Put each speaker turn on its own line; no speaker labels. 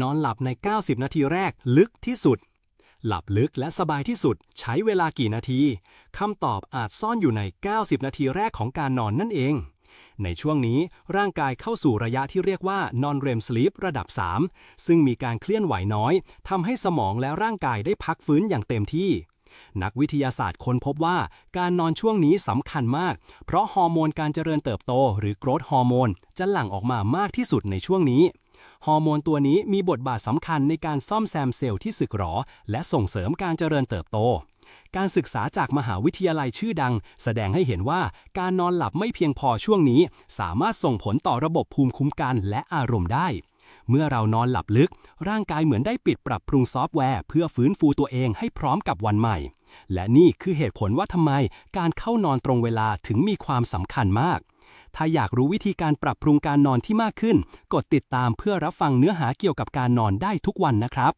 นอนหลับใน 90 นาทีแรกลึกที่สุด หลับลึกและสบายที่สุด ใช้เวลากี่นาทีคำตอบอาจซ่อนอยู่ใน 90 นาทีแรกของการนอนนั่นเอง ในช่วงนี้ร่างกายเข้าสู่ระยะที่เรียกว่า non REM sleep ระดับ 3 ซึ่งมีการเคลื่อนไหวน้อยทำให้สมองและร่างกายได้พักฟื้นอย่างเต็มที่นักวิทยาศาสตร์ค้นพบว่าการนอนช่วงนี้สำคัญมาก เพราะฮอร์โมนการเจริญเติบโต หรือ growth ฮอร์โมนจะหลั่งออกมามากที่สุดในช่วงนี้ ฮอร์โมนตัวนี้มีบทบาทสำคัญในการซ่อมแซมเซลล์ที่สึกหรอ และส่งเสริมการเจริญเติบโต การศึกษาจากมหาวิทยาลัยชื่อดัง แสดงให้เห็นว่าการนอนหลับไม่เพียงพอช่วงนี้ สามารถส่งผลต่อระบบภูมิคุ้มกันและอารมณ์ได้ เมื่อเรานอนหลับลึก ร่างกายเหมือนได้ปิดปรับปรุงซอฟต์แวร์เพื่อฟื้นฟูตัวเองให้พร้อมกับวันใหม่ และนี่คือเหตุผลว่าทำไมการเข้านอนตรงเวลาถึงมีความสำคัญมาก ถ้าอยากรู้วิธีการปรับปรุงการนอนที่มากขึ้น กดติดตามเพื่อรับฟังเนื้อหาเกี่ยวกับการนอนได้ทุกวันนะครับ